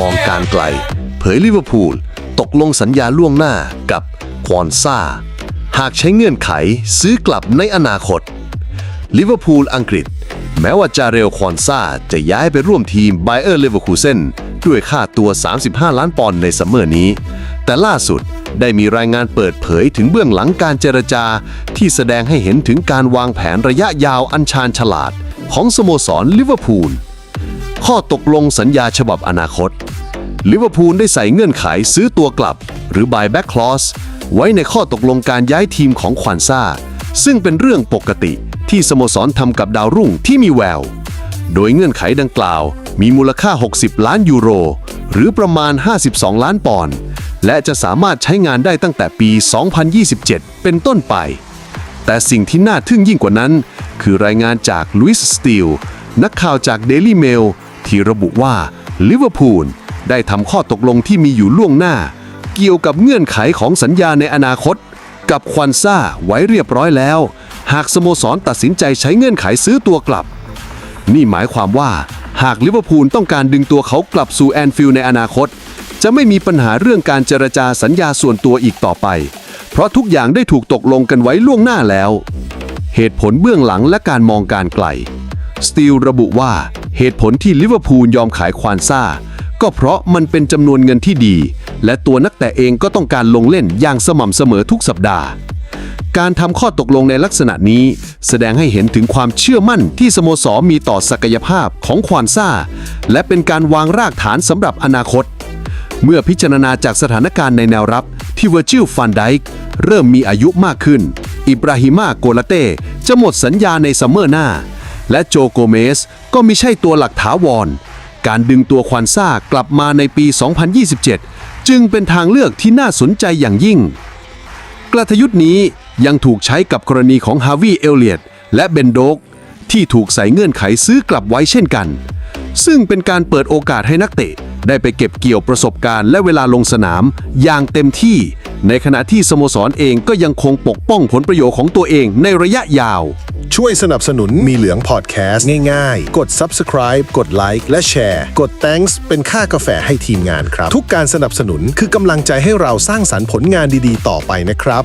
มองการไกล เผยลิเวอร์พูลตกลงสัญญาล่วงหน้ากับควอนซาหากใช้เงื่อนไขซื้อกลับในอนาคตลิเวอร์พูลอังกฤษ แม้ว่าจาเรลควอนซาจะย้ายไปร่วมทีมไบเออร์เลเวอร์คูเซนด้วยค่าตัว 35 ล้านปอนด์ในซัมเมอร์นี้ แต่ล่าสุดได้มีรายงานเปิดเผยถึงเบื้องหลังการเจรจา ที่แสดงให้เห็นถึงการวางแผนระยะยาวอันชาญฉลาด ของสโมสรลิเวอร์พูล ข้อตกลงสัญญาฉบับอนาคต ลิเวอร์พูลได้ใส่เงื่อนไขซื้อตัวกลับ หรือ buyback clause ไว้ในข้อตกลงการย้ายทีมของควานซ่า ซึ่งเป็นเรื่องปกติที่สโมสรทำกับดาวรุ่งที่มีแวว โดยเงื่อนไขดังกล่าว มีมูลค่า 60 ล้านยูโร หรือประมาณ 52 ล้านปอนด์และจะสามารถใช้งานได้ตั้งแต่ปี 2027 เป็นต้นไป แต่สิ่งที่น่าทึ่งยิ่งกว่านั้น คือรายงานจากลุยส์สตีลนักข่าวจาก Daily Mail ที่ระบุว่าลิเวอร์พูล ได้ทำข้อตกลงที่มีอยู่ล่วงหน้า เกี่ยวกับเงื่อนไขของสัญญาในอนาคต กับควันซ่าไว้เรียบร้อยแล้ว หากสโมสรตัดสินใจใช้เงื่อนไขซื้อตัวกลับ นี่หมายความว่าหากลิเวอร์พูลต้องการดึงตัวเขากลับสู่แอนฟิลด์ในอนาคต จะไม่มีปัญหาเรื่องการเจรจาสัญญาส่วนตัวอีกต่อไป เพราะทุกอย่างได้ถูกตกลงกันไว้ล่วงหน้าแล้ว เหตุผลเบื้องหลังและการมองการไกล สตีลระบุว่าเหตุผลที่ลิเวอร์พูลยอมขายควานซ่า ก็เพราะมันเป็นจำนวนเงินที่ดี และตัวนักเตะเองก็ต้องการลงเล่นอย่างสม่ำเสมอทุกสัปดาห์ การทำข้อตกลงในลักษณะนี้ แสดงให้เห็นถึงความเชื่อมั่นที่สโมสรมีต่อศักยภาพของควานซ่า และเป็นการวางรากฐานสำหรับอนาคต เมื่อพิจารณาจากสถานการณ์ในแนวรับที่เวอร์จิลฟันไดค์เริ่มมีอายุมากขึ้น อิบราฮิมาโกลาเต้จะหมดสัญญาในซัมเมอร์หน้า และโจโกเมสก็ไม่ใช่ตัวหลักถาวร การดึงตัวควานซ่ากลับมาในปี 2027 จึงเป็นทางเลือกที่น่าสนใจอย่างยิ่ง กลยุทธ์นี้ยังถูกใช้กับกรณีของฮาวิเอลเลียตและเบนโดกที่ถูกใส่เงื่อนไขซื้อกลับไว้เช่นกัน ซึ่งเป็นการเปิดโอกาสให้นักเตะ ได้ไปเก็บเกี่ยวประสบการณ์และเวลาลงสนามอย่างเต็มที่ ในขณะที่สโมสรเองก็ยังคงปกป้องผลประโยชน์ของตัวเองในระยะยาว ช่วยสนับสนุนมีเหลืองพอดแคสต์ง่ายๆ กด subscribe กดไลค์และแชร์ กด thanks เป็นค่ากาแฟให้ทีมงานครับ ทุกการสนับสนุนคือกำลังใจให้เราสร้างสรรค์ผลงานดีๆ ต่อไปนะครับ